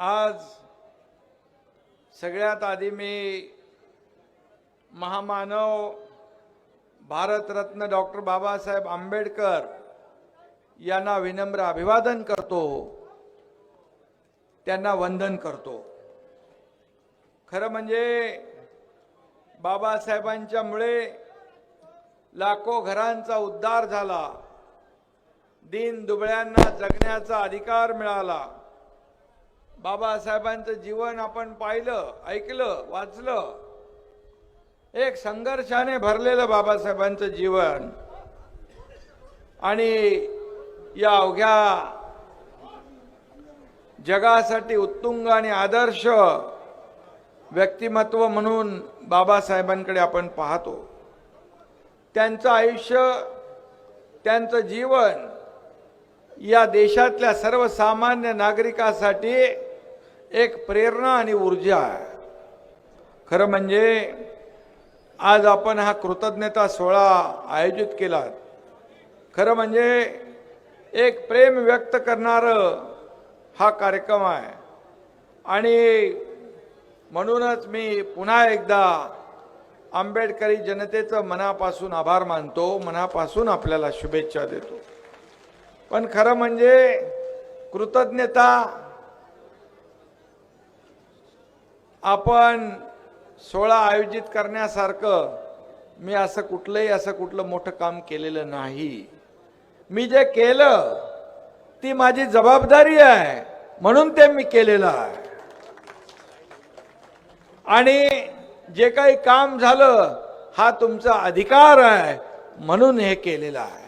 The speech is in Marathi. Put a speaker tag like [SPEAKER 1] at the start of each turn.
[SPEAKER 1] आज सगळ्यात आधी मी महामानव भारतरत्न डॉक्टर बाबासाहेब आंबेडकर यांना विनम्र अभिवादन करतो. त्यांना वंदन करतो. खरं म्हणजे बाबासाहेबांच्यामुळे लाखो घरांचा उद्धार झाला. दीन दुबळ्यांना जगण्याचा अधिकार मिळाला. बाबासाहेबांचं जीवन आपण पाहिलं ऐकलं वाचलं. एक संघर्षाने भरलेलं बाबासाहेबांचं जीवन. आणि या अवघ्या जगासाठी उत्तुंग आणि आदर्श व्यक्तिमत्व म्हणून बाबासाहेबांकडे आपण पाहतो. त्यांचं आयुष्य त्यांचं जीवन या देशातल्या सर्वसामान्य नागरिकासाठी एक प्रेरणा आणि ऊर्जा आहे. खरं म्हणजे आज आपण हा कृतज्ञता सोहळा आयोजित केला खरं म्हणजे एक प्रेम व्यक्त करणारं हा कार्यक्रम आहे. आणि म्हणूनच मी पुन्हा एकदा आंबेडकरी जनतेचं मनापासून आभार मानतो मनापासून आपल्याला शुभेच्छा देतो. पण खरं म्हणजे कृतज्ञता आपण सोहळा आयोजित करण्यासारखं मी असं कुठलंही असं कुठलं मोठं काम केलेलं नाही. मी जे केलं ती माझी जबाबदारी आहे म्हणून ते मी केलेलं आहे. आणि जे काही काम झालं हा तुमचा अधिकार आहे म्हणून हे केलेलं आहे.